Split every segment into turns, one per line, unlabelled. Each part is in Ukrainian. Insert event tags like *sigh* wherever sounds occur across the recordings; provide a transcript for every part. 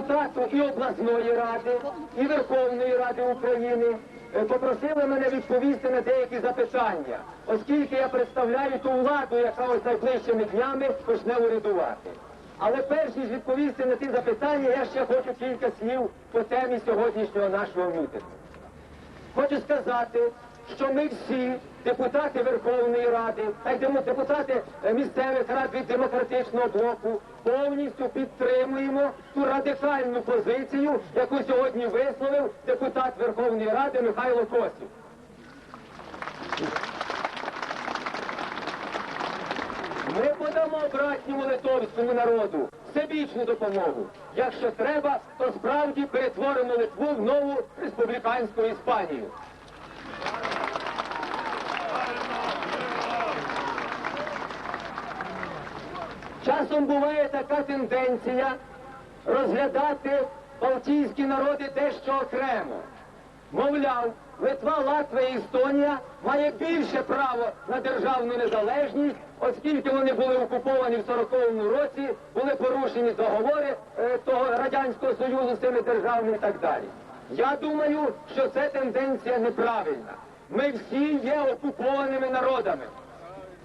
депутату і обласної ради, і Верховної Ради України, е, попросили мене відповісти на деякі запитання, оскільки я представляю ту владу, яка ось найближчими днями почне урядувати. Але перш ніж відповісти на ті запитання, я ще хочу кілька слів по темі сьогоднішнього нашого мітингу. Хочу сказати, що ми всі, депутати Верховної Ради, депутати е, місцевих рад від демократичного блоку, повністю підтримуємо ту радикальну позицію, яку сьогодні висловив депутат Верховної Ради Михайло Косів. Ми подамо братньому литовському народу всебічну допомогу. Якщо треба, то справді перетворимо Литву в нову республіканську Іспанію. Часом буває така тенденція розглядати балтійські народи дещо окремо. Мовляв, Литва, Латвія і Естонія має більше право на державну незалежність, оскільки вони були окуповані в 40-му році, були порушені договори е, того Радянського Союзу з цими державами і так далі. Я думаю, що це тенденція неправильна. Ми всі є окупованими народами.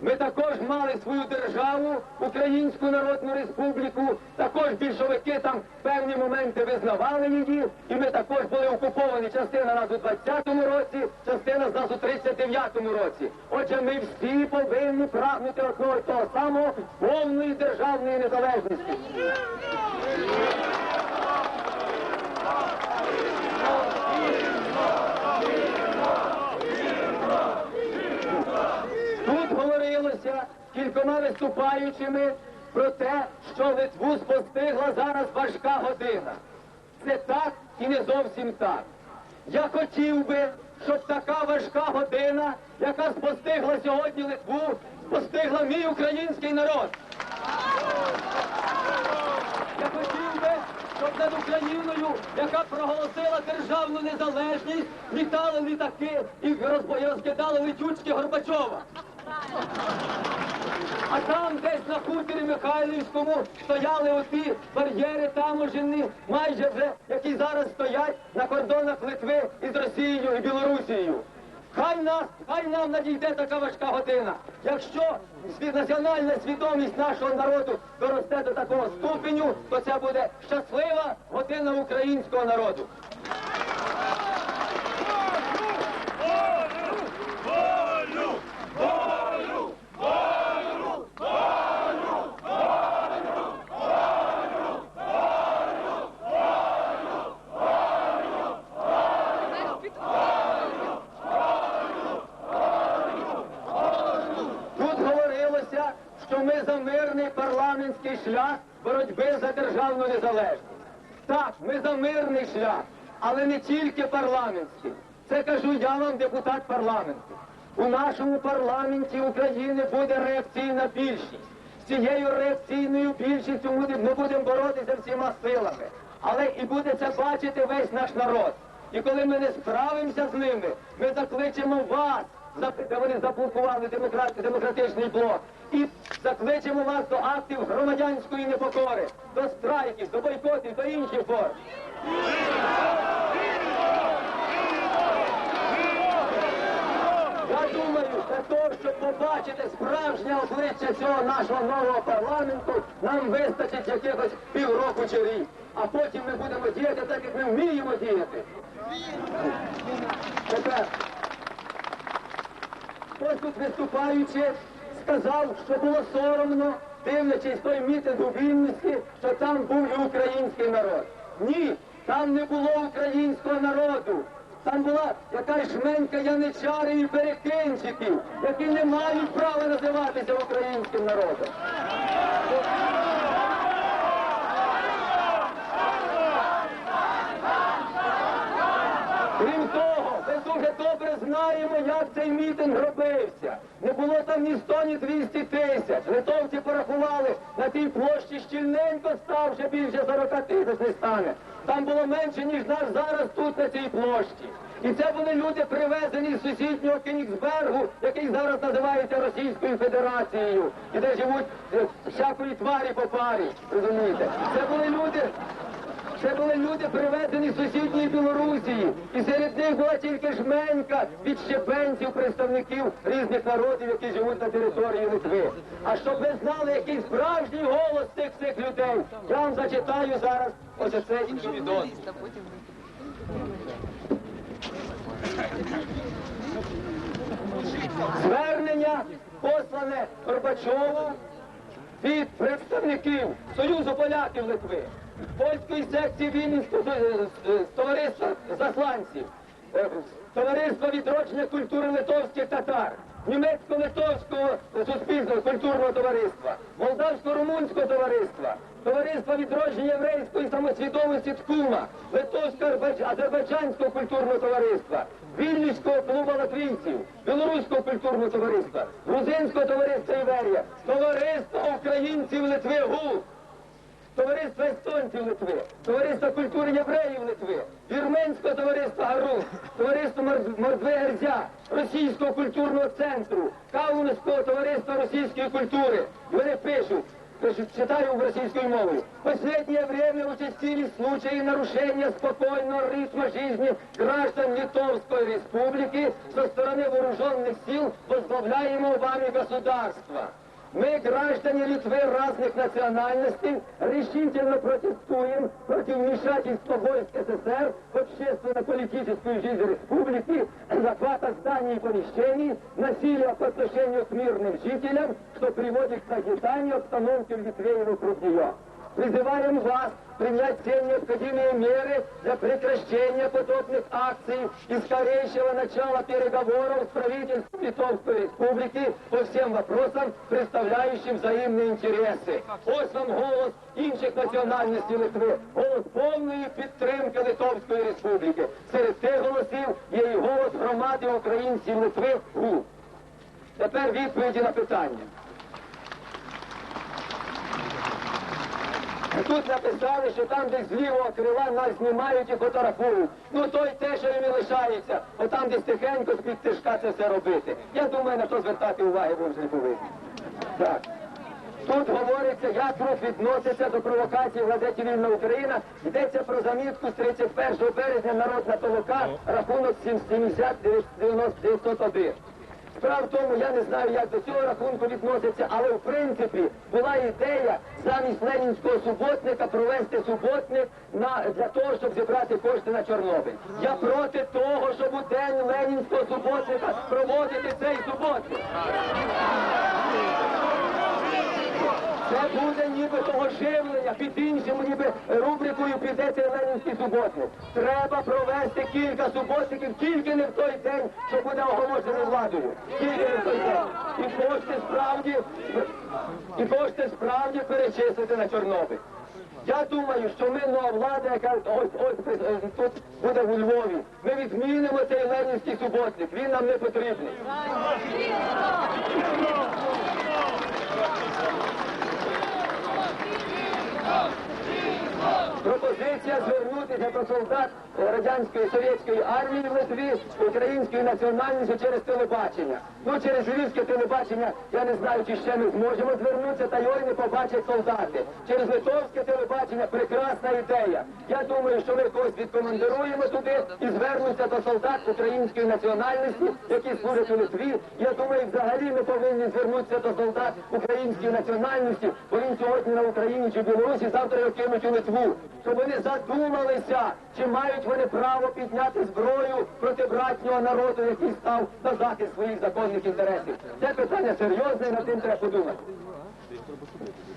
Ми також мали свою державу, Українську Народну Республіку, також більшовики там певні моменти визнавали її, і ми також були окуповані. Частина нас у 20-му році, частина з нас у 39-му році. Отже, ми всі повинні прагнути одного того самого повної державної незалежності. Тут говорилося кількома виступаючими про те, що Литву спостигла зараз важка година. Це так і не зовсім так. Я хотів би, щоб така важка година, яка спостигла сьогодні Литву, спостигла мій український народ. Я хотів би, щоб над Україною, яка проголосила державну незалежність, літали літаки і розкидали летючки Горбачова. А там десь на хуторі Михайлівському стояли оті бар'єри таможенні, майже вже, які зараз стоять на кордонах Литви із Росією і Білорусією. Хай нас, хай нам надійде така важка година. Якщо національна свідомість нашого народу доросте до такого ступеню, то це буде щаслива година українського народу. Тут говорилося, що ми за мирний парламентський шлях боротьби за державну незалежність. Так, ми за мирний шлях, але не тільки парламентський. Це кажу я вам, депутат парламенту. У нашому парламенті України буде реакційна більшість. З цією реакційною більшістю ми будемо боротися всіма силами. Але і буде це бачити весь наш народ. І коли ми не справимося з ними, ми закличемо вас, де вони заблокували демократ- демократичний блок, і закличемо вас до актів громадянської непокори, до страйків, до бойкотів, до інших форм. Я думаю, для того, щоб побачити справжнє обличчя цього нашого нового парламенту, нам вистачить якихось півроку чи рік. А потім ми будемо діяти так, як ми вміємо діяти. Тепер, хтось тут виступаючи сказав, що було соромно, дивлячись той мітинг у Вінниці, що там був і український народ. Ні, там не було українського народу. Там була якась жменька яничари і перекинчиків, які не мають права називатися українським народом. Крім того, ми дуже добре знаємо, як цей мітинг робився. Не було там ні 100, ні 200 тисяч. Литовці порахували на тій площі щільненько став, вже більше 40 тисяч не стане. Там було менше, ніж нас зараз тут на цій площі. І це були люди привезені з сусіднього Кенігсбергу, який зараз називається Російською Федерацією, і де живуть е, всякої тварі по парі. Розумієте? Це були люди. Це були люди, привезені з сусідньої Білорусії, і серед них була тільки жменька відщепенців, представників різних народів, які живуть на території Литви. А щоб ви знали, який справжній голос цих цих людей, я вам зачитаю зараз ось цей відео. Звернення послане Горбачову від представників Союзу поляків Литви, польської секції Вінницького е, е, товариства засланців, е, товариства відродження культури литовських татар, німецько-литовського суспільного культурного товариства, молдавсько-румунського товариства, товариства відродження єврейської самосвідомості ТКУМа, литовсько-азербайджанського культурного товариства, Вільнюського клубу латвійців, Білоруського культурного товариства, Грузинського товариства Іверія, Товариство українців Литви ГУЛ, Товариство естонців Литви, Товариство культури євреїв Литви, Вірменського товариства Гарун, Товариство Мор- Мордви Герзя, Російського культурного центру, Каунського товариства російської культури. Вони пишуть, читаю російською мовою. Последнее время участились случаи нарушения спокойного ритма жизни граждан Литовской Республики со стороны вооруженных сил возглавляемого вами государства. Мы, граждане Литвы разных национальностей, решительно протестуем против вмешательства войск СССР в общественно-политическую жизнь республики, захвата зданий и помещений, насилия по отношению к мирным жителям, что приводит к нагнетанию обстановки в Литве и вокруг нее. Призываем вас принять все необходимые меры для прекращения подобных акций и скорейшего начала переговоров с правительством Литовской Республики по всем вопросам, представляющим взаимные интересы. Ось вам голос інших національностей Литви, голос повної підтримки Литовської Республіки. Серед тих голосів є і голос громади українців Литви ГУ. Тепер відповіді на питання. Тут написали, що там десь з лівого крила нас знімають і фотографують. Ну то й те, що їм і лишається, бо там десь тихенько з-під тишка це все робити. Я думаю, на то звертати уваги ви вже не повинні. Так. Тут говориться, як рух відноситься до провокації в газеті Вільна Україна. Йдеться про замітку з 31 березня народна толока, рахунок 70 901. Справа в тому, я не знаю, як до цього рахунку відноситься, але в принципі була ідея замість ленінського суботника провести суботник на для того, щоб зібрати кошти на Чорнобиль. Я проти того, щоб у день ленінського суботника проводити цей суботник. Буде ніби того живлення, під іншим ніби рубрикою піде цей ленінський суботник. Треба провести кілька суботників тільки не в той день, що буде оголошено владою. Тільки не в той день. І кошти справді, і кошти справді перечислити на Чорнобиль. Я думаю, що ми нова влада, яка ось ось тут буде у Львові. Ми відмінимо цей ленінський суботник. Він нам не потрібний. Jesus! Пропозиція звернутися до солдат радянської совєтської армії в Литві української національності через телебачення. Ну через львівське телебачення я не знаю, чи ще ми зможемо звернутися, та його не побачать солдати. Через литовське телебачення прекрасна ідея. Я думаю, що ми когось відкомандируємо туди і звернуться до солдат української національності, які служать у Литві. Я думаю, взагалі ми повинні звернутися до солдат української національності, бо він сьогодні на Україні чи Білорусі, завтра його кинуть у Литву. Щоб вони задумалися, чи мають вони право підняти зброю проти братнього народу, який став на захист своїх законних інтересів. Це питання серйозне, над тим треба подумати.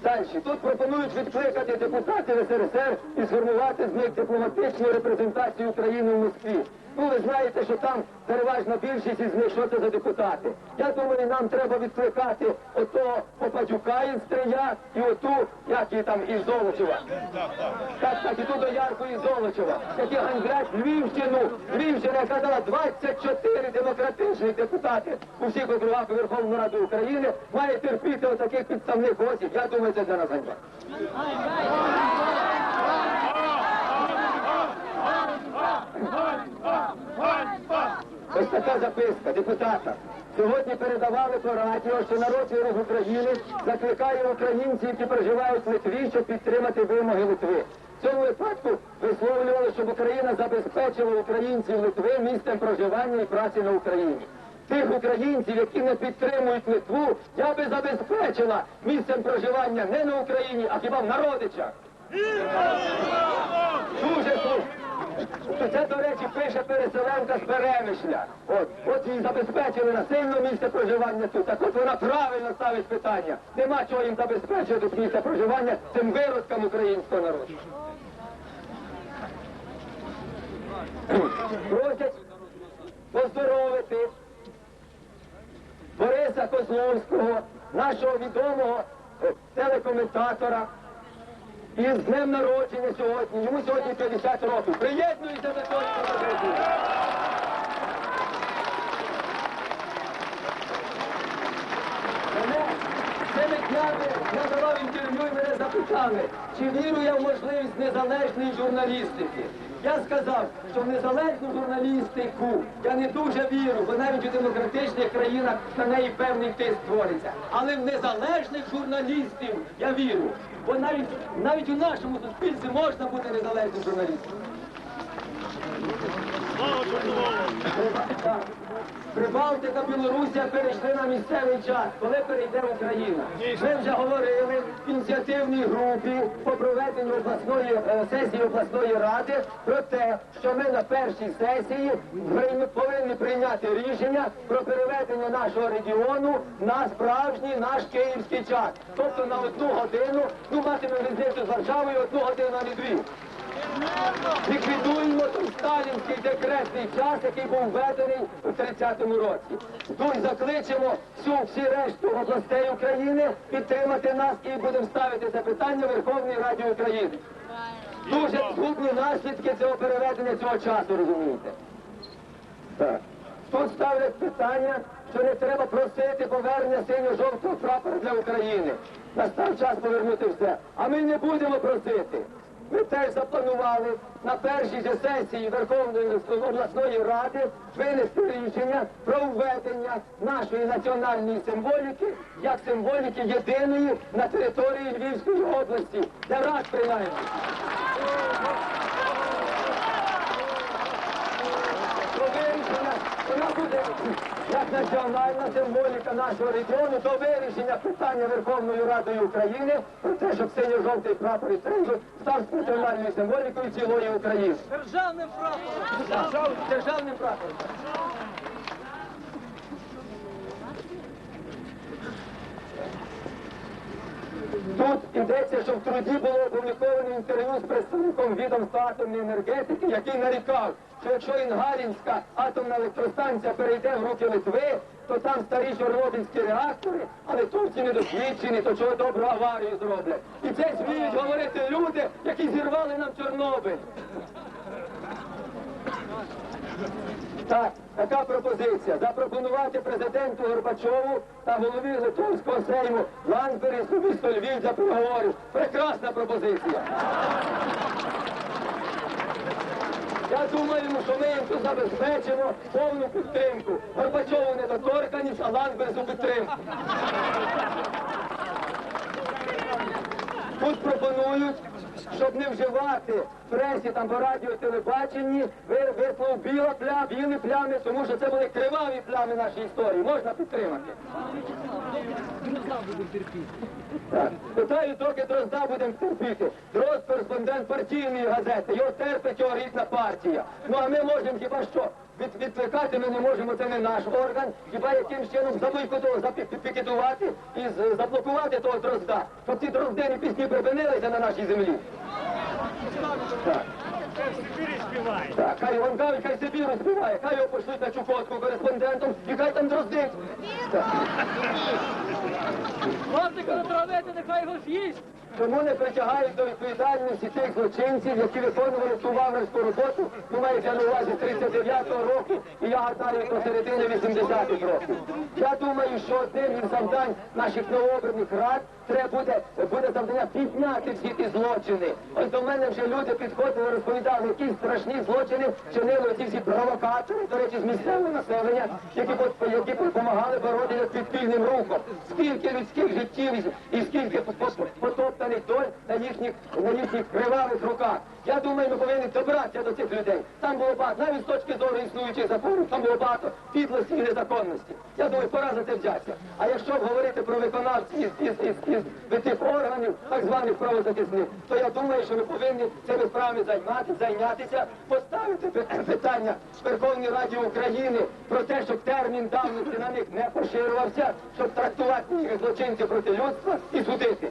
Далі. Тут пропонують відкликати депутатів СРСР і сформувати з них дипломатичну репрезентацію України в Москві. Ну, ви знаєте, що там переважна більшість із них, що це за депутати. Я думаю, нам треба відкликати ото Попадюка із Стрия і оту, як її там, із Золочева. Так, так, і ту доярку із Золочева, які ганьблять Львівщину. Львівщина, яка дала 24 демократичних депутати у всіх округах Верховної Ради України, має терпіти отаких підставних осіб. Я думаю, це для нас ганьба. Ось така записка депутата. Сьогодні передавали по радіо, що народ Європи України закликає українців, які проживають в Литві, щоб підтримати вимоги Литви. В цьому випадку висловлювали, щоб Україна забезпечила українців Литви місцем проживання і праці на Україні. Тих українців, які не підтримують Литву, я би забезпечила місцем проживання не на Україні, а хіба в народичах. Дуже. Це, до речі, пише переселенка з Перемишля. От, от їй забезпечили насильно місце проживання тут. Так от вона правильно ставить питання. Нема чого їм забезпечувати місце проживання цим виродкам українського народу. Просять поздоровити Бориса Козловського, нашого відомого телекоментатора. І з днем народження сьогодні, йому сьогодні 50 років. Приєднуйся до того. Мене я давав інтерв'ю і мене запитали, чи вірю я в можливість незалежної журналістики. Я сказав, що в незалежну журналістику я не дуже вірю, бо навіть у демократичних країнах на неї певний тиск твориться. Але в незалежних журналістів я вірю. Бо навіть навіть у нашому суспільстві можна бути незалежним журналістом. Так. Прибалтика, Білорусія перейшли на місцевий час, коли перейде Україна. Ми вже говорили в ініціативній групі по проведенню обласної е, сесії обласної ради про те, що ми на першій сесії повинні прийняти рішення про переведення нашого регіону на справжній наш київський час. Тобто на одну годину, ну матимемо різницю з Варшавою одну годину, а не дві. Ліквідуємо сталінський декретний час, який був введений у 30-му році. І закличемо всю всі решту областей України підтримати нас і будемо ставити це питання в Верховній Раді України. Дуже згубні наслідки цього переведення цього часу, розумієте? Так. Тут ставлять питання, що не треба просити повернення синьо-жовтого прапора для України. Настав час повернути все. А ми не будемо просити. Ми теж запланували на першій же сесії Верховної обласної ради винести рішення про введення нашої національної символіки як символіки єдиної на території Львівської області. Для раз принаймні. Вона буде як національна символіка нашого регіону до вирішення питання Верховною Радою України про те, щоб синьо-жовтий прапор і тризуб став національною символікою цілої України.
Державним прапором.
Державним прапором. Тут йдеться, що в труді було опубліковано інтерв'ю з представником відомства атомної енергетики, який нарікав, що якщо Інгалінська атомна електростанція перейде в руки Литви, то там старі чорнобильські реактори, а литовці недосвідчені, то чого добру аварію зроблять. І це сміють говорити люди, які зірвали нам Чорнобиль. Так, така пропозиція. Запропонувати президенту Горбачову та голові Литовського сейму Ландберісу місто Львів для переговорів. Прекрасна пропозиція. Я думаю, що ми їм забезпечимо повну підтримку. Горбачову недоторканість, а Ландберсу підтримку. Тут пропонують, щоб не вживати в пресі там по радіо, телебаченні, ви- вислов біла пля, білі плями, тому що це були криваві плями нашої історії. Можна підтримати. Так. Питаю, доки Дрозда будемо терпіти. Дрозд кореспондент партійної газети, його терпить його партія. Ну а ми можемо хіба що? Від, відкликати ми не можемо, це не наш орган. Хіба якимсь чином забойкотувати, запікетувати і заблокувати того дрозда, щоб ці дроздені пісні припинилися на нашій землі. Tá. Так.
в Сибірі співає.
Так, хай Іванкавич, хай Сибіру співає, хай його пошлють на Чукотку кореспондентом і хай там дроздить.
Власника натравити, нехай його з'їсть.
Чому не притягають до відповідальності тих злочинців, які виконували ту ваврську роботу, ну мається на увазі 39-го року, і я гадаю до середини 80-х років. Я думаю, що одним із завдань наших новообраних рад треба буде, буде завдання підняти всі ті злочини. Ось до мене вже люди підходили, розповідали, які страшні злочини чинили ці всі провокатори, до речі, з місцевого населення, які, які допомагали боротися з підпільним рухом. Скільки людських життів і- скільки по- по- потоптаних доль на їхніх, на їхніх кривавих руках. Я думаю, ми повинні добратися до цих людей. Там було багато, навіть з точки зору існуючих законів, там було багато підлості і незаконності. Я думаю, пора за це взятися. А якщо говорити про виконавців із, із, із, із, тих органів, так званих правозахисних, то я думаю, що ми повинні цими справами займати, зайнятися, поставити *coughs* питання Верховній Раді України про те, щоб термін давності на них не поширювався, щоб трактувати їх злочинців проти людства і судити.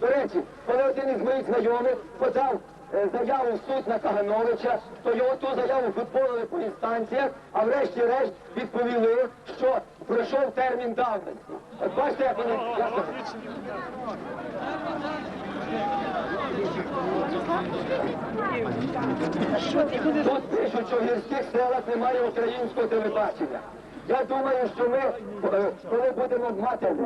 До речі, коли один із моїх знайомих подав заяву в суд на Кагановича, то його ту заяву футболили по інстанціях, а врешті-решт відповіли, що пройшов термін давності. От бачите, як вони Тут пишуть, що в гірських селах немає українського телебачення. Я думаю, що ми, е, коли будемо мати,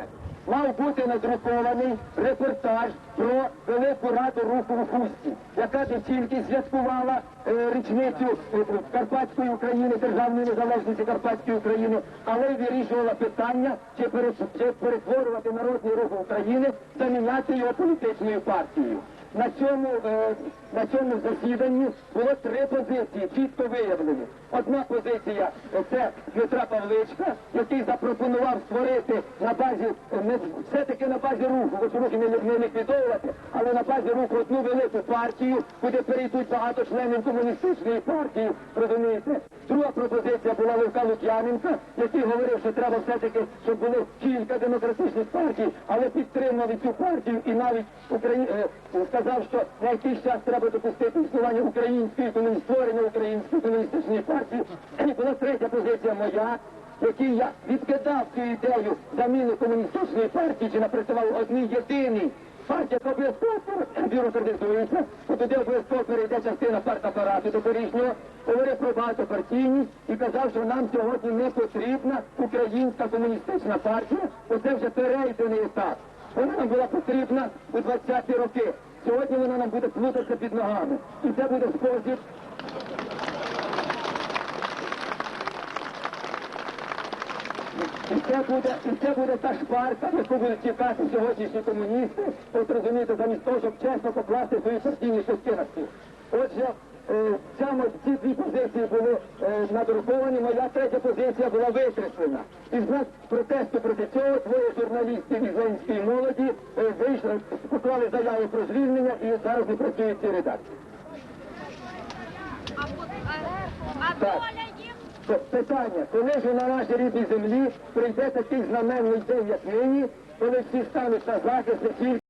мав бути надрукований репортаж про велику раду руху у Хусті, яка не тільки святкувала е, річницю е, Карпатської України, державної незалежності Карпатської України, але й вирішувала питання, чи перетворювати народний рух України, заміняти його політичною партією. На цьому, е, на цьому засіданні було три позиції, чітко виявлені. Одна позиція е, це Дмитра Павличка, який запропонував створити на базі, е, все-таки на базі руху, хоч рухи не, не ліквідовувати, але на базі руху одну велику партію, куди перейдуть багато членів комуністичної партії, розумієте? Друга пропозиція була Левка Лук'яненка, який говорив, що треба все-таки, щоб було кілька демократичних партій, але підтримали цю партію і навіть Украї... сказав, що на якийсь час треба допустити існування української комуні... створення української комуністичної партії. І була третя позиція моя, який я відкидав цю ідею заміни комуністичної партії, чи напрацював одній єдиній. Партія обов'язково бюрократизується, то туди обов'язково перейде частина партапарату теперішнього, говорив про багатопартійність і казав, що нам сьогодні не потрібна українська комуністична партія, бо це вже перейдений етап. Вона нам була потрібна у 20-ті роки. Сьогодні вона нам буде плутатися під ногами. І це буде спосіб І це буде, і це буде та шпарка, яку будуть чекати сьогоднішні комуністи, от розумієте, замість того, щоб чесно покласти свої партійні частинності. Отже, е, мо- ці дві позиції були е, надруковані, моя третя позиція була викреслена. І в знак протесту проти цього двоє журналістів із Ленської молоді е, вийшли, поклали заяву про звільнення і зараз не працюють ці редакції. Так. Питання, коли ж на нашій рідній землі прийде такий знаменний день, як нині, коли всі стануть на захист не тільки